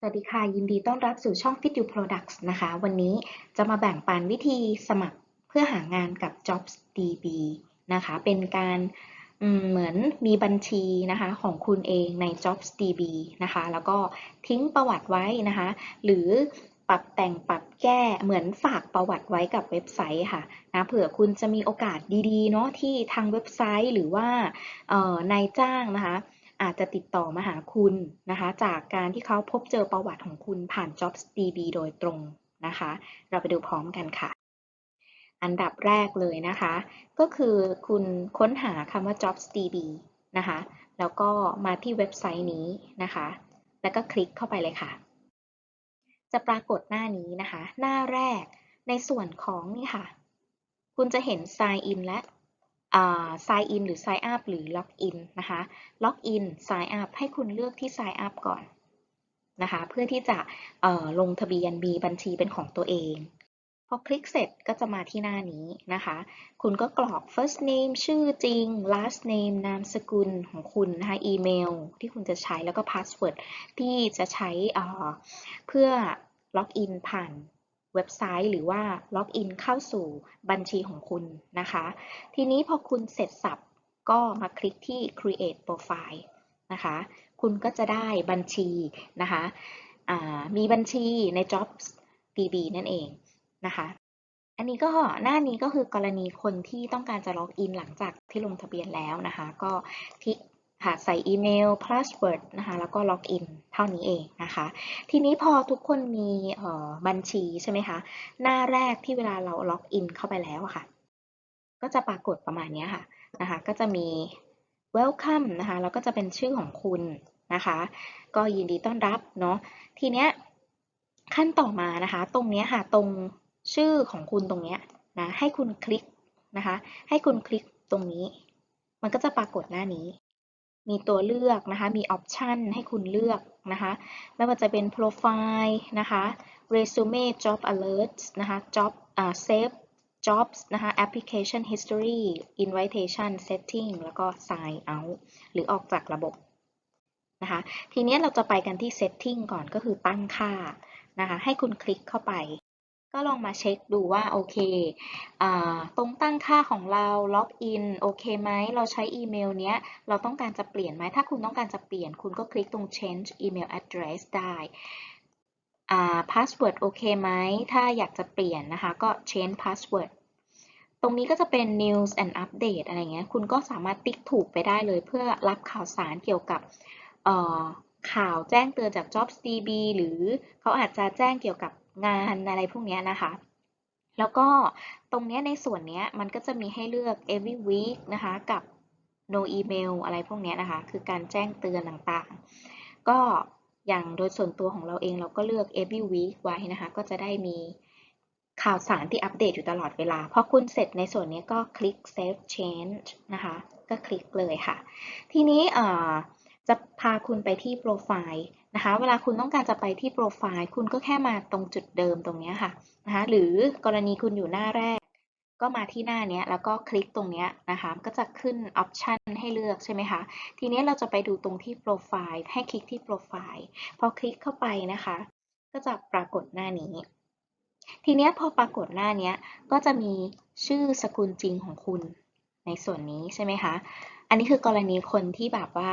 สวัสดีค่ะ ยินดีต้อนรับสู่ช่อง Fit You Products นะคะ วันนี้จะมาแบ่งปันวิธีสมัครเพื่อหางานกับ JobsDB นะคะ เป็นการเหมือนมีบัญชีนะคะของคุณเองใน JobsDB นะคะ แล้วก็ทิ้งประวัติไว้นะคะ หรือปรับแต่งปรับแก้เหมือนฝากประวัติไว้กับเว็บไซต์ค่ะนะเผื่อคุณจะมีโอกาสดีๆเนาะที่ทางเว็บไซต์หรือว่านายจ้างนะคะ อาจจะติดต่อมาหาคุณนะคะ จากการที่เขาพบเจอประวัติของคุณผ่าน JobsDB โดยตรงนะคะ เราไปดูพร้อมกันค่ะ อันดับแรกเลยนะคะ ก็คือคุณค้นหาคำว่า JobsDB นะคะ แล้วก็มาที่เว็บไซต์นี้นะคะ แล้วก็คลิกเข้าไปเลยค่ะ จะปรากฏหน้านี้นะคะ หน้าแรกในส่วนของนี่ค่ะ คุณจะเห็น Sign in และ sign in หรือ sign up หรือ log in นะคะ log in sign up ให้คุณเลือกที่ sign up ก่อนนะคะเพื่อที่จะลงทะเบียนมีบัญชีเป็นของตัวเองพอคลิกเสร็จก็จะมาที่หน้านี้นะคะ คุณก็กรอก first name ชื่อจริง last name นามสกุลของคุณนะคะอีเมลที่คุณจะใช้แล้วก็ password ที่จะใช้เพื่อ log in ผ่าน เว็บไซต์หรือว่าล็อกอินเข้าสู่บัญชีของคุณนะคะ ทีนี้พอคุณเสร็จสับก็มาคลิกที่ create profile นะคะ คุณก็จะได้บัญชีนะคะมีบัญชีใน jobs db นั่นเองนะคะ อันนี้ก็หน้านี้ก็คือกรณีคนที่ต้องการจะล็อกอินหลังจากที่ลงทะเบียนแล้วนะคะ ก็คลิก ค่ะใส่อีเมล password นะคะ แล้วก็ล็อกอินเท่านี้เองนะคะ ทีนี้พอทุกคนมีบัญชีใช่ไหมคะ หน้าแรกที่เวลาเราล็อกอินเข้าไปแล้วค่ะ ก็จะปรากฏประมาณนี้ค่ะนะคะ ก็จะมี welcome นะคะ แล้วก็จะเป็นชื่อของคุณนะคะ ก็ยินดีต้อนรับเนาะ ทีเนี้ยขั้นต่อมานะคะ ตรงนี้ค่ะ ตรงชื่อของคุณตรงนี้นะ ให้คุณคลิกนะคะ ให้คุณคลิกตรงนี้ มันก็จะปรากฏหน้านี้ มีตัวเลือกนะคะ มีออปชันให้คุณเลือกนะคะ ไม่ว่าจะเป็นโปรไฟล์นะคะ resume job alerts นะคะ job อ่า save jobs นะคะ application history invitation setting แล้วก็ sign out หรือออกจากระบบนะคะ ทีนี้เราจะไปกันที่ setting ก่อนก็คือตั้งค่านะคะ ให้คุณคลิกเข้าไป ก็ลองมาเช็คดูว่าโอเคตรงตั้งค่าของเราล็อกอินโอเคไหมเราใช้อีเมลเนี้ยเราต้องการจะเปลี่ยนไหมถ้าคุณต้องการจะเปลี่ยน คุณก็คลิกตรง change email address ได้พาสเวิร์ดโอเคไหมถ้าอยากจะเปลี่ยนนะคะ ก็ change password ตรงนี้ก็จะเป็น news and update อะไรเงี้ย คุณก็สามารถติ๊กถูกไปได้เลย เพื่อรับข่าวสารเกี่ยวกับข่าวแจ้งเตือนจาก JobsDB หรือเขาอาจจะแจ้งเกี่ยวกับ งานอะไรพวกนี้นะคะ แล้วก็ตรงนี้ในส่วนนี้มันก็จะมีให้เลือก every week นะคะกับ no email อะไรพวกนี้นะคะ คือการแจ้งเตือนต่างๆ ก็อย่างโดยส่วนตัวของเราเองเราก็เลือก every week ไว้นะคะ ก็จะได้มีข่าวสารที่อัปเดตอยู่ตลอดเวลา พอคุณเสร็จในส่วนนี้ก็คลิก save change นะคะ ก็คลิกเลยค่ะ ทีนี้ จะพาคุณไปที่โปรไฟล์นะคะ เวลาคุณต้องการจะไปที่โปรไฟล์ คุณก็แค่มาตรงจุดเดิมตรงนี้ค่ะนะคะ หรือกรณีคุณอยู่หน้าแรก ก็มาที่หน้านี้แล้วก็คลิกตรงนี้นะคะ ก็จะขึ้นออปชันให้เลือกใช่ไหมคะ ทีนี้เราจะไปดูตรงที่โปรไฟล์ ให้คลิกที่โปรไฟล์ พอคลิกเข้าไปนะคะ ก็จะปรากฏหน้านี้ ทีนี้พอปรากฏหน้านี้ก็จะมีชื่อสกุลจริงของคุณในส่วนนี้ใช่ไหมคะ อันนี้คือกรณีคนที่แบบว่า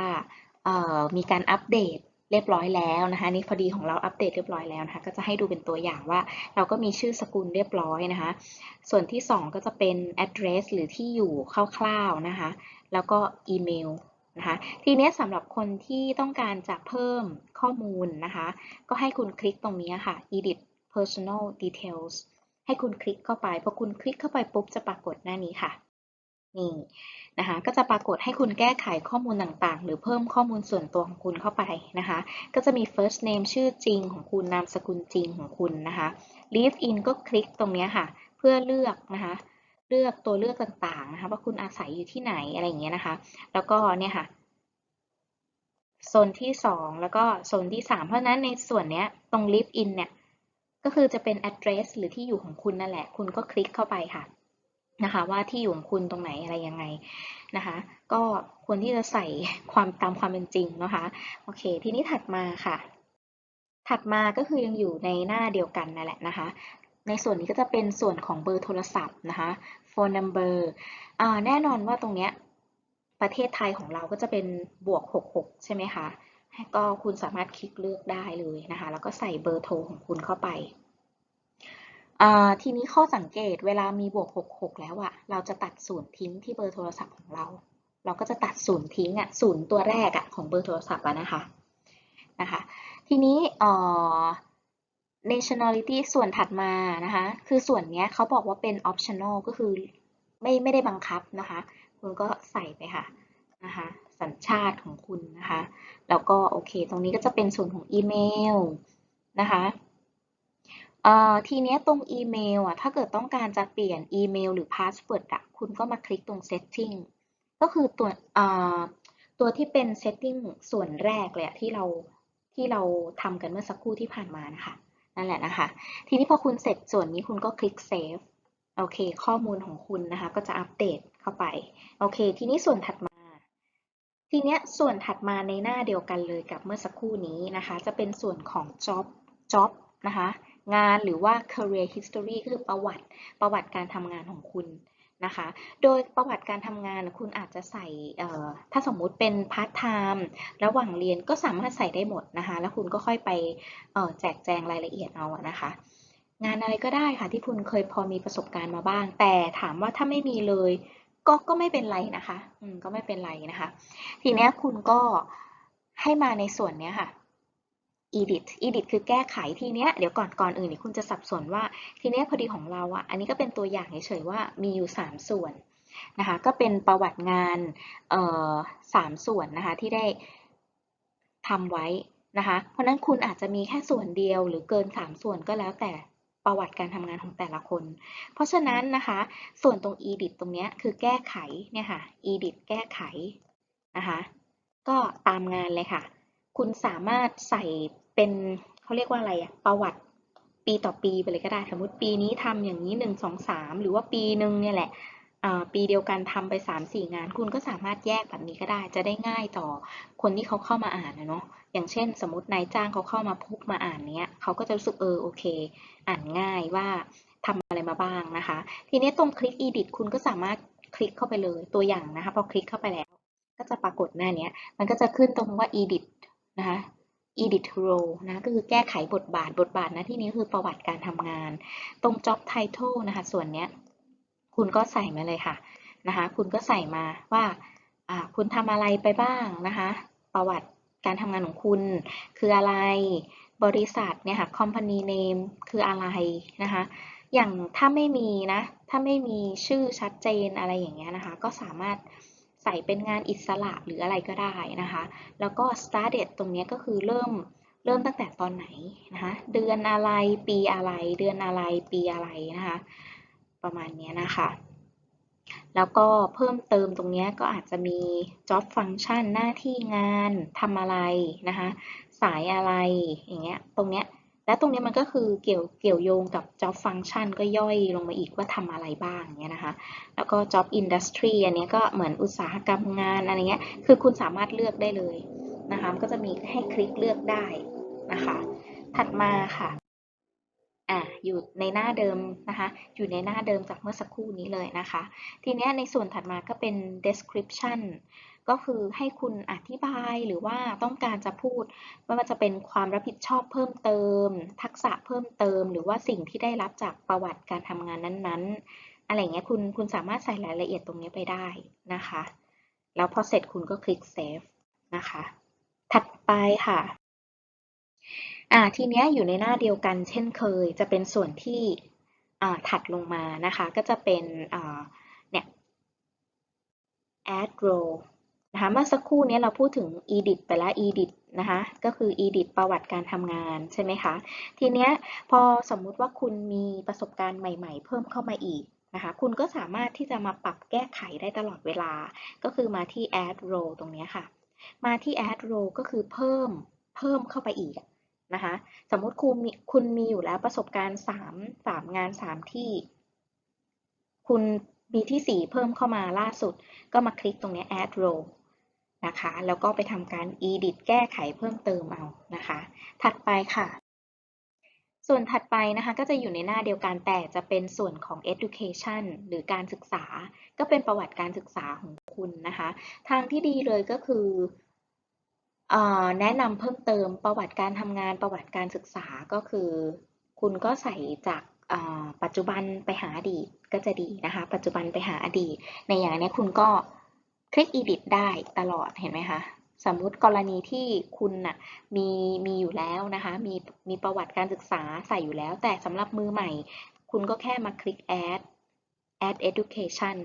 มีการอัปเดตเรียบร้อยแล้วนะคะนี่พอดีของเราอัปเดตเรียบร้อยแล้วนะคะก็จะให้ดูเป็นตัวอย่างว่า เราก็มีชื่อสกุลเรียบร้อยนะคะ ส่วนที่ 2 ก็จะเป็น address หรือที่อยู่คร่าวๆนะคะแล้วก็อีเมลนะคะทีนี้สำหรับคนที่ต้องการจะเพิ่มข้อมูลนะคะก็ให้คุณคลิกตรงนี้ค่ะ edit personal details ให้คุณคลิกเข้าไปพอคุณคลิกเข้าไปปุ๊บจะปรากฏหน้านี้ค่ะ นี่นะคะก็จะปรากฏให้คุณแก้ไขข้อมูลต่างๆ หรือเพิ่มข้อมูลส่วนตัวของคุณเข้าไปนะคะ ก็จะมี first name ชื่อจริงของคุณนามสกุลจริงของคุณนะคะ live in ก็คลิกตรงนี้ค่ะ เพื่อเลือกนะคะ เลือกตัวเลือกต่างๆนะคะว่าคุณอาศัยอยู่ที่ไหนอะไรอย่างเงี้ยนะคะ แล้วก็เนี่ยค่ะโซนที่ 2 แล้วก็โซนที่ 3 เพราะนั้นในส่วนเนี้ยตรง live in เนี่ยก็คือจะเป็น address หรือที่อยู่ของคุณนั่นแหละ คุณก็คลิกเข้าไปค่ะ นะคะ ว่าที่อยู่ของคุณตรงไหนอะไรยังไงนะคะ ก็ควรที่จะใส่ความตามความเป็นจริงนะคะโอเค ทีนี้ถัดมาค่ะ ถัดมาก็คือยังอยู่ในหน้าเดียวกันนั่นแหละนะคะ ในส่วนนี้ก็จะเป็นส่วนของเบอร์โทรศัพท์นะคะ phone number อ่าแน่นอนว่าตรงเนี้ยประเทศไทยของเราก็จะเป็นบวก 66 ใช่ไหมคะ ก็คุณสามารถคลิกเลือกได้เลยนะคะ แล้วก็ใส่เบอร์โทรของคุณเข้าไป ทีนี้ข้อสังเกตเวลามีบวก 66 แล้วอะเราจะตัดศูนย์ทิ้งที่เบอร์โทรศัพท์ของเรา เราก็จะตัดศูนย์ทิ้งอะศูนย์ตัวแรกอะของเบอร์โทรศัพท์อะนะคะนะคะ ทีนี้อ่อ nationality ส่วนถัดมานะคะ คือส่วนเนี้ยเขาบอกว่าเป็น optional ก็คือไม่ไม่ได้บังคับนะคะ คุณก็ใส่ไปค่ะนะคะสัญชาติของคุณนะคะ แล้วก็โอเค ตรงนี้ก็จะเป็นส่วนของอีเมลนะคะ ทีนี้ตรงอีเมลอะถ้าเกิดต้องการจะเปลี่ยนอีเมลหรือพาสเวิร์ดอะคุณก็มาคลิกตรง setting ก็คือตัวตัวที่เป็น setting ส่วนแรกเลยที่เราที่เราทำกันเมื่อสักครู่ที่ผ่านมานะคะนั่นแหละนะคะ ทีนี้พอคุณเสร็จส่วนนี้คุณก็คลิก save โอเค ข้อมูลของคุณนะคะ ก็จะอัปเดตเข้าไป โอเค ทีนี้ส่วนถัดมา ทีเนี้ยส่วนถัดมาในหน้าเดียวกันเลยกับเมื่อสักครู่นี้นะคะ จะเป็นส่วนของ job job นะคะ งานหรือว่า career history คือประวัติประวัติการทำงานของคุณนะคะ โดยประวัติการทำงานคุณอาจจะใส่ถ้าสมมุติเป็น part time ระหว่างเรียนก็สามารถใส่ได้หมดนะคะ แล้วคุณก็ค่อยไปแจกแจงรายละเอียดเอานะคะ งานอะไรก็ได้ค่ะที่คุณเคยพอมีประสบการณ์มาบ้าง แต่ถามว่าถ้าไม่มีเลยก็ก็ไม่เป็นไรนะคะ อืมก็ไม่เป็นไรนะคะ ทีเนี้ยคุณก็ให้มาในส่วนเนี้ยค่ะ edit edit คือแก้ไขทีเนี้ยเดี๋ยวก่อนก่อนอื่นนี่คุณจะสับสนว่าทีเนี้ยพอดีของเราอะ อันนี้ก็เป็นตัวอย่างเฉยๆว่ามีอยู่ 3 ส่วนนะคะก็เป็นประวัติงานเอ่อสามส่วนนะคะที่ได้ทำไว้นะคะเพราะนั้นคุณอาจจะมีแค่ส่วนเดียวหรือเกิน 3 ส่วนก็แล้วแต่ประวัติการทำงานของแต่ละคน เพราะฉะนั้นนะคะ ส่วนตรง edit ตรงเนี้ยคือแก้ไขเนี่ยค่ะ edit แก้ไขนะคะ ก็ตามงานเลยค่ะ คุณสามารถใส่ เป็นเขาเรียกว่าอะไรอะประวัติปีต่อปีไปเลยก็ได้ สมมติปีนี้ทำอย่างนี้หนึ่งสองสามหรือว่าปีหนึ่งเนี่ยแหละปีเดียวกันทำไปสามสี่งาน คุณก็สามารถแยกแบบนี้ก็ได้ จะได้ง่ายต่อคนที่เขาเข้ามาอ่านนะเนาะอย่างเช่น สมมตินายจ้างเขาเข้ามาพุกมาอ่านเนี้ยเขาก็จะรู้สึกเออโอเค อ่านง่ายว่าทำอะไรมาบ้างนะคะ ทีนี้ตรงคลิก edit คุณก็สามารถคลิกเข้าไปเลยตัวอย่างนะคะพอคลิกเข้าไปแล้ว ก็จะปรากฏหน้านี้มันก็จะขึ้นตรงว่า edit นะคะ edit role นะก็คือแก้ไขบทบาทบทบาทนะที่นี้คือประวัติการทำงาน ตรง job title นะคะ ส่วนเนี้ยคุณก็ใส่มาเลยค่ะนะคะ คุณก็ใส่มาว่าคุณทำอะไรไปบ้างนะคะ ประวัติการทำงานของคุณคืออะไรบริษัทเนี่ยค่ะ company name คืออะไรนะคะ อย่างถ้าไม่มีนะ ถ้าไม่มีชื่อชัดเจนอะไรอย่างเงี้ยนะคะ ก็สามารถ ใส่เป็นงานอิสระหรืออะไรก็ได้นะคะ แล้วก็ start date ตรงนี้ก็คือเริ่มเริ่มตั้งแต่ตอนไหนนะคะ เดือนอะไร ปีอะไร เดือนอะไร ปีอะไรนะคะ ประมาณนี้นะคะ แล้วก็เพิ่มเติมตรงนี้ก็อาจจะมี job function หน้าที่งานทำอะไรนะคะ สายอะไรอย่างเงี้ย ตรงเนี้ย และตรงนี้มันก็คือเกี่ยวเกี่ยวโยงกับ job function ก็ย่อยลงมาอีกว่าทำอะไรบ้างเงี้ยนะคะ แล้วก็ job industry อันนี้ก็เหมือนอุตสาหกรรมงานอะไรเงี้ย คือคุณสามารถเลือกได้เลยนะคะก็จะมีให้คลิกเลือกได้นะคะ ถัดมาค่ะอะอยู่ในหน้าเดิมนะคะ อยู่ในหน้าเดิมจากเมื่อสักครู่นี้เลยนะคะ ทีนี้ในส่วนถัดมาก็เป็น description ก็คือให้คุณอธิบายหรือว่าต้องการจะพูดว่ามันจะเป็นความรับผิดชอบเพิ่มเติม ทักษะเพิ่มเติม หรือว่าสิ่งที่ได้รับจากประวัติการทำงานนั้นๆ อะไรเงี้ยคุณคุณสามารถใส่รายละเอียดตรงนี้ไปได้นะคะ แล้วพอเสร็จคุณก็คลิก save นะคะ ถัดไปค่ะอ่าทีเนี้ยอยู่ในหน้าเดียวกันเช่นเคย จะเป็นส่วนที่อ่าถัดลงมานะคะ ก็จะเป็นอ่าเนี่ย add row นะคะเมื่อสักครู่นี้เราพูดถึง edit ไปแล้ว edit นะคะก็คือ edit ประวัติการทำงานใช่ไหมคะ ทีเนี้ยพอสมมุติว่าคุณมีประสบการณ์ใหม่ ๆ เพิ่มเข้ามาอีกนะคะคุณก็สามารถที่จะมาปรับแก้ไขได้ตลอดเวลา ก็คือมาที่ add row ตรงนี้ค่ะ มาที่ add row ก็คือเพิ่มเพิ่มเข้าไปอีกนะคะสมมุติคุณมีคุณมีอยู่แล้วประสบการณ์3 3งาน 3 ที่ คุณมีที่ 4 เพิ่มเข้ามาล่าสุด ก็มาคลิกตรงนี้ add row นะคะ แล้วก็ไปทำการ edit แก้ไขเพิ่มเติมเอานะคะ ถัดไปค่ะ ส่วนถัดไปนะคะ ก็จะอยู่ในหน้าเดียวกันแต่จะเป็นส่วนของ education หรือการศึกษา ก็เป็นประวัติการศึกษาของคุณนะคะ ทางที่ดีเลยก็คือแนะนำเพิ่มเติมประวัติการทำงานประวัติการศึกษาก็คือ คุณก็ใส่จากปัจจุบันไปหาอดีตก็จะดีนะคะ ปัจจุบันไปหาอดีต ในอย่างนี้คุณก็ คลิก edit ได้ตลอดเห็นไหมคะสมมุติกรณีที่คุณน่ะมีมีอยู่แล้วนะคะ มีมีประวัติการศึกษาใส่อยู่แล้ว แต่สำหรับมือใหม่ คุณก็แค่มาคลิก add add education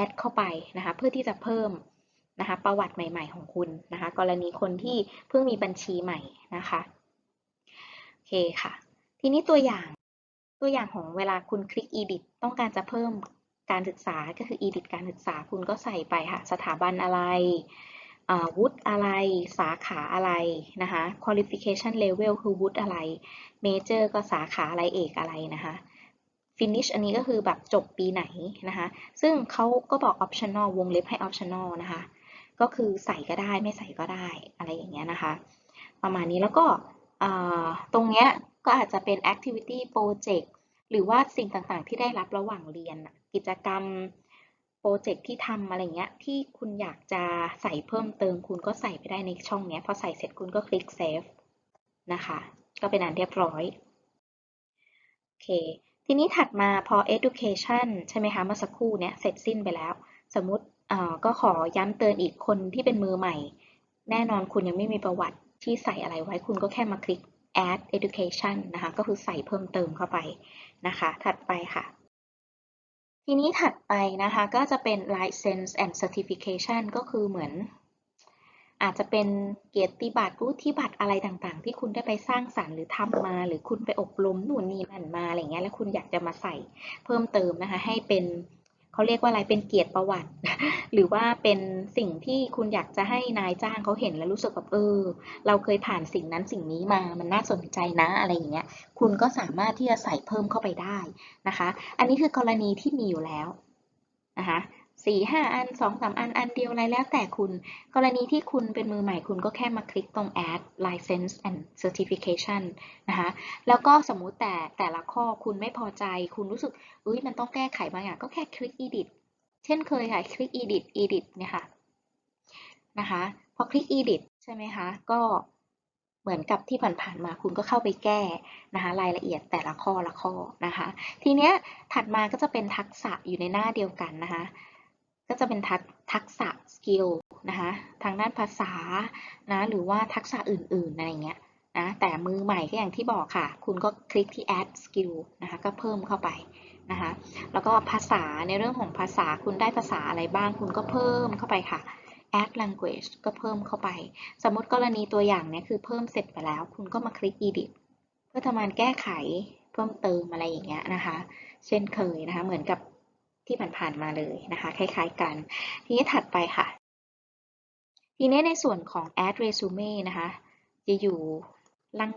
add เข้าไปนะคะ เพื่อที่จะเพิ่มนะคะ ประวัติใหม่ ๆ ของคุณนะคะ กรณีคนที่เพิ่งมีบัญชีใหม่นะคะโอเคค่ะ ทีนี้ตัวอย่างตัวอย่างของเวลาคุณคลิก edit ต้องการจะเพิ่ม การศึกษาก็คือ edit การศึกษาคุณก็ใส่ไปค่ะ สถาบันอะไรวุฒิอะไร สาขาอะไรนะคะ qualification level คือวุฒิอะไร major ก็สาขาอะไรเอกอะไรนะคะ finish อันนี้ก็คือแบบจบปีไหนนะคะ ซึ่งเขาก็บอก optional วงเล็บให้ optional นะคะ ก็คือใส่ก็ได้ไม่ใส่ก็ได้อะไรอย่างเงี้ยนะคะ ประมาณนี้แล้วก็ตรงเนี้ยก็อาจจะเป็น activity project หรือว่าสิ่งต่างๆ ที่ได้รับระหว่างเรียน กิจกรรมโปรเจกต์ที่ทำอะไรเงี้ยที่คุณอยากจะใส่เพิ่มเติมคุณก็ใส่ไปได้ในช่องเนี้ยพอใส่เสร็จคุณก็คลิก save นะคะ ก็เป็นอันเรียบร้อยโอเคทีนี้ถัดมาพอ education ใช่ไหมคะเมื่อสักครู่เนี้ยเสร็จสิ้นไปแล้ว สมมติเอ่อก็ขอย้ำเตือนอีกคนที่เป็นมือใหม่ แน่นอนคุณยังไม่มีประวัติที่ใส่อะไรไว้คุณก็แค่มาคลิก add education นะคะ ก็คือใส่เพิ่มเติมเข้าไปนะคะ ถัดไปค่ะ ทีนี้ถัดไปนะคะก็จะเป็น license and certification ก็คือเหมือน อาจจะเป็นเกียรติบัตรรู้ที่บัตรอะไรต่างๆ ที่คุณได้ไปสร้างสรรค์หรือทำมา หรือคุณไปอบรมนู่นนี่นั่นมาอะไรเงี้ยแล้วคุณอยากจะมาใส่เพิ่มเติมนะคะให้เป็น เขาเรียกว่าอะไรเป็นเกียรติประวัติ หรือว่าเป็นสิ่งที่คุณอยากจะให้นายจ้างเขาเห็นแล้วรู้สึกแบบเออ เราเคยผ่านสิ่งนั้นสิ่งนี้มามันน่าสนใจนะอะไรอย่างเงี้ยคุณก็สามารถที่จะใส่เพิ่มเข้าไปได้นะคะ อันนี้คือกรณีที่มีอยู่แล้วนะคะ สี่ห้าอันสองสามอันอันเดียวอะไรแล้วแต่คุณ กรณีที่คุณเป็นมือใหม่คุณก็แค่มาคลิกตรง add license and certification นะคะแล้วก็สมมุติแต่แต่ละข้อคุณไม่พอใจ คุณรู้สึกเอ้ยมันต้องแก้ไขบางอย่างก็แค่คลิก edit เช่นเคยค่ะ คลิก edit edit เนี่ยค่ะนะคะพอคลิก edit ใช่ไหมคะ ก็เหมือนกับที่ผ่านๆมาคุณก็เข้าไปแก้นะคะรายละเอียดแต่ละข้อละข้อนะคะ ทีเนี้ยถัดมาก็จะเป็นทักษะอยู่ในหน้าเดียวกันนะคะ ก็จะเป็นทักทักษะสกิลนะคะทางด้านภาษานะหรือว่าทักษะอื่นๆอะไรเงี้ยนะแต่มือใหม่ก็อย่างที่บอกค่ะ คุณก็คลิกที่ add skill นะคะก็เพิ่มเข้าไปนะคะแล้วก็ภาษาในเรื่องของภาษาคุณได้ภาษาอะไรบ้าง คุณก็เพิ่มเข้าไปค่ะ add language ก็เพิ่มเข้าไป สมมติกรณีตัวอย่างเนี้ยคือเพิ่มเสร็จไปแล้ว คุณก็มาคลิก edit เพื่อทำการแก้ไขเพิ่มเติมอะไรอย่างเงี้ยนะคะ เช่นเคยนะคะ เหมือนกับ ที่ผ่านๆมาเลยนะคะ คล้ายๆกัน ทีนี้ถัดไปค่ะ ทีนี้ในส่วนของ add resume นะคะ จะอยู่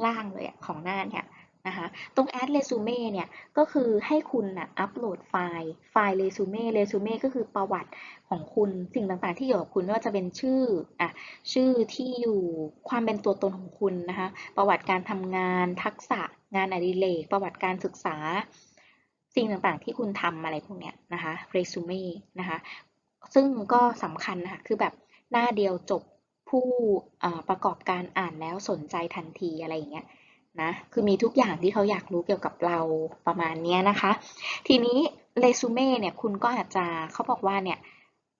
ล่างๆเลยของหน้าเนี่ยนะคะตรง add resume เนี่ยก็คือให้คุณนะอัปโหลดไฟล์ ไฟล์ resume resume ก็คือประวัติของคุณสิ่งต่างๆ ที่เกี่ยวกับคุณไม่ว่าจะเป็นชื่ออะชื่อที่อยู่ความเป็นตัวตนของคุณนะคะ ประวัติการทำงานทักษะงานอดิเรกประวัติการศึกษา สิ่งต่างๆที่คุณทำอะไรพวกเนี้ยนะคะเรซูเม่นะคะซึ่งก็สำคัญนะคะคือแบบหน้าเดียวจบผู้ประกอบการอ่านแล้วสนใจทันทีอะไรอย่างเงี้ยนะคือมีทุกอย่างที่เขาอยากรู้เกี่ยวกับเราประมาณนี้นะคะ ทีนี้เรซูเม่เนี่ยคุณก็อาจจะเขาบอกว่าเนี่ย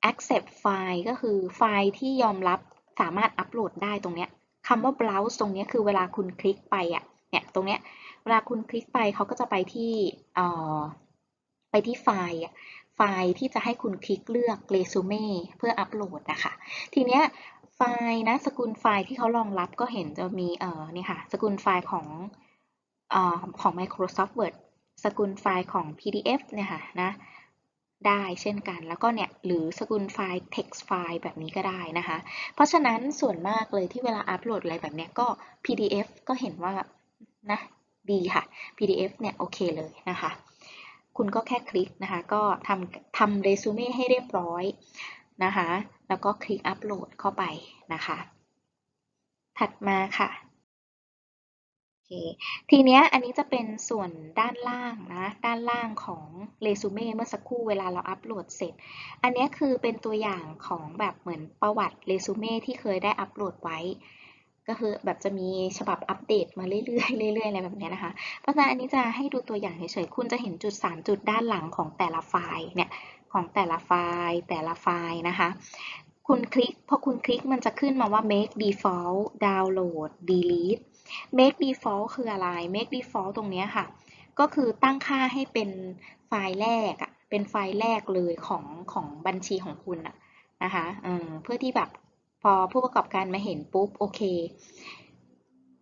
accept file ก็คือไฟล์ที่ยอมรับสามารถอัปโหลดได้ตรงเนี้ยคำว่า browse ตรงเนี้ยคือเวลาคุณคลิกไปอะเนี่ยตรงเนี้ย เวลาคุณคลิกไปเขาก็จะไปที่ไปที่ไฟล์ไฟล์ที่จะให้คุณคลิกเลือกเรซูเม่เพื่ออัปโหลดนะคะ ทีเนี้ยไฟล์นะสกุลไฟล์ที่เขารองรับก็เห็นจะมีเอ่อนี่ค่ะสกุลไฟล์ของอของ Microsoft Word สกุลไฟล์ของ PDF เนี่ยค่ะนะได้เช่นกันแล้วก็เนี่ยหรือสกุลไฟล์ text ไฟล์แบบนี้ก็ได้นะคะ เพราะฉะนั้นส่วนมากเลยที่เวลาอัปโหลดอะไรแบบเนี้ยก็ PDF ก็เห็นว่านะ ดีค่ะ PDF เนี่ยโอเคเลยนะคะ คุณก็แค่คลิกนะคะ ก็ทำทำเรซูเม่ให้เรียบร้อยนะคะ แล้วก็คลิกอัปโหลดเข้าไปนะคะ ถัดมาค่ะโอเคทีเนี้ยอันนี้จะเป็นส่วนด้านล่างนะ ด้านล่างของเรซูเม่เมื่อสักครู่เวลาเราอัปโหลดเสร็จ อันเนี้ยคือเป็นตัวอย่างของแบบเหมือนประวัติเรซูเม่ที่เคยได้อัปโหลดไว้ ก็คือแบบจะมีฉบับอัปเดตมาเรื่อยๆเรื่อยๆอะไรแบบนี้นะคะ เพราะฉะนั้นอันนี้จะให้ดูตัวอย่างเฉยๆ คุณจะเห็นจุด 3 จุดด้านหลังของแต่ละไฟล์เนี่ยของแต่ละไฟล์แต่ละไฟล์นะคะ คุณคลิกพอคุณคลิกมันจะขึ้นมาว่า make default download delete make default คืออะไร make default ตรงนี้ค่ะ ก็คือตั้งค่าให้เป็นไฟล์แรกอะเป็นไฟล์แรกเลยของของบัญชีของคุณอะนะคะเพื่อที่แบบ พอผู้ประกอบการมาเห็นปุ๊บโอเค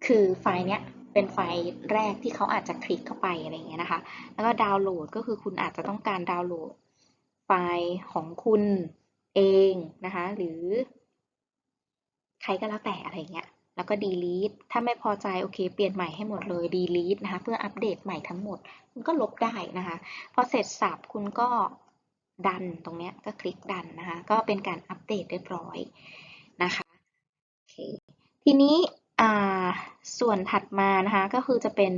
คือไฟล์เนี้ยเป็นไฟล์แรกที่เขาอาจจะคลิกเข้าไปอะไรเงี้ยนะคะ แล้วก็ดาวน์โหลดก็คือคุณอาจจะต้องการดาวน์โหลดไฟล์ของคุณเองนะคะ หรือ ใครก็แล้วแต่อะไรเงี้ย แล้วก็ delete ถ้าไม่พอใจโอเค เปลี่ยนใหม่ให้หมดเลย delete นะคะ เพื่ออัปเดตใหม่ทั้งหมด คุณก็ลบได้นะคะ พอเสร็จสับคุณก็ดันตรงเนี้ยก็คลิกดันนะคะ ก็เป็นการอัปเดตเรียบร้อย นะคะโอเคทีนี้ส่วนถัดมานะคะก็คือจะเป็น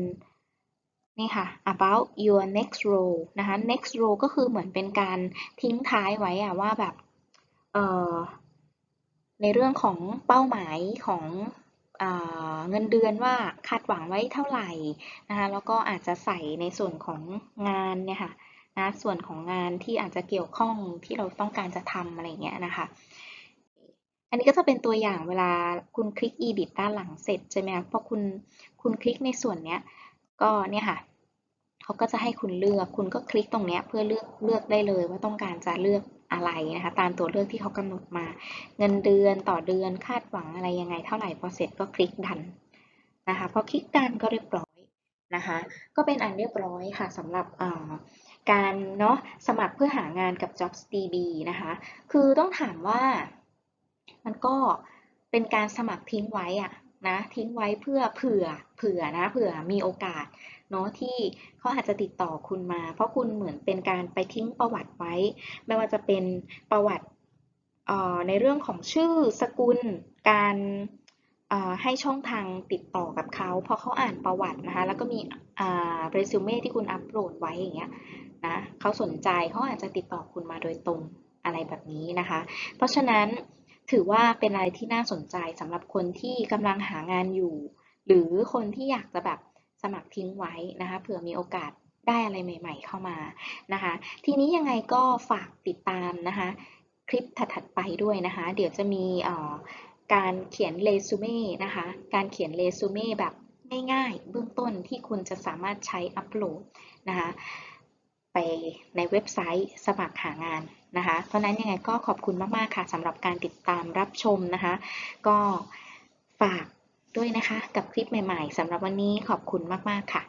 นี่ค่ะ about your next role นะคะ next role ก็คือเหมือนเป็นการทิ้งท้ายไว้อะว่าแบบในเรื่องของเป้าหมายของอาเงินเดือนว่าคาดหวังไว้เท่าไหร่นะคะแล้วก็อาจจะใส่ในส่วนของงานเนี่ยค่ะนะส่วนของงานที่อาจจะเกี่ยวข้องที่เราต้องการจะทำอะไรเงี้ยนะคะ อันนี้ก็จะเป็นตัวอย่างเวลาคุณคลิก edit ด้านหลังเสร็จใช่ไหมคะพอคุณคุณคลิกในส่วนเนี้ยก็เนี่ยค่ะเขาก็จะให้คุณเลือกคุณก็คลิกตรงเนี้ยเพื่อเลือกเลือกได้เลยว่าต้องการจะเลือกอะไรนะคะตามตัวเลือกที่เขากำหนดมา เงินเดือนต่อเดือนคาดหวังอะไรยังไงเท่าไหร่พอเสร็จก็คลิกดันนะคะพอคลิกดันก็เรียบร้อยนะคะก็เป็นอันเรียบร้อยค่ะสำหรับการเนาะสมัครเพื่อหางานกับ JobsDB นะคะคือต้องถามว่า มันก็เป็นการสมัครทิ้งไว้อะนะทิ้งไว้เพื่อเผื่อเผื่อนะเผื่อมีโอกาสเนาะที่เขาอาจจะติดต่อคุณมา เพราะคุณเหมือนเป็นการไปทิ้งประวัติไว้ ไม่ว่าจะเป็นประวัติในเรื่องของชื่อสกุลการให้ช่องทางติดต่อกับเขาพอเขาอ่านประวัตินะคะแล้วก็มีเรซูเม่ที่คุณอัปโหลดไว้อย่างเงี้ยนะเขาสนใจเขาอาจจะติดต่อคุณมาโดยตรงอะไรแบบนี้นะคะ เพราะฉะนั้น ถือว่าเป็นอะไรที่น่าสนใจสำหรับคนที่กำลังหางานอยู่ หรือคนที่อยากจะแบบสมัครทิ้งไว้นะคะเผื่อมีโอกาสได้อะไรใหม่ ๆ เข้ามานะคะ ทีนี้ยังไงก็ฝากติดตามนะคะคลิปถัดๆไปด้วยนะคะ เดี๋ยวจะมีการเขียนเรซูเม่นะคะ การเขียนเรซูเม่แบบง่ายๆ เบื้องต้นที่คุณจะสามารถใช้อัปโหลดนะคะ ไปในเว็บไซต์สมัครหางาน นะคะ เพราะนั้นยังไงก็ขอบคุณมาก ๆ ค่ะสำหรับการติดตามรับชมนะคะ ก็ฝากด้วยนะคะกับคลิปใหม่ ๆสำหรับวันนี้ขอบคุณมาก ๆ ค่ะ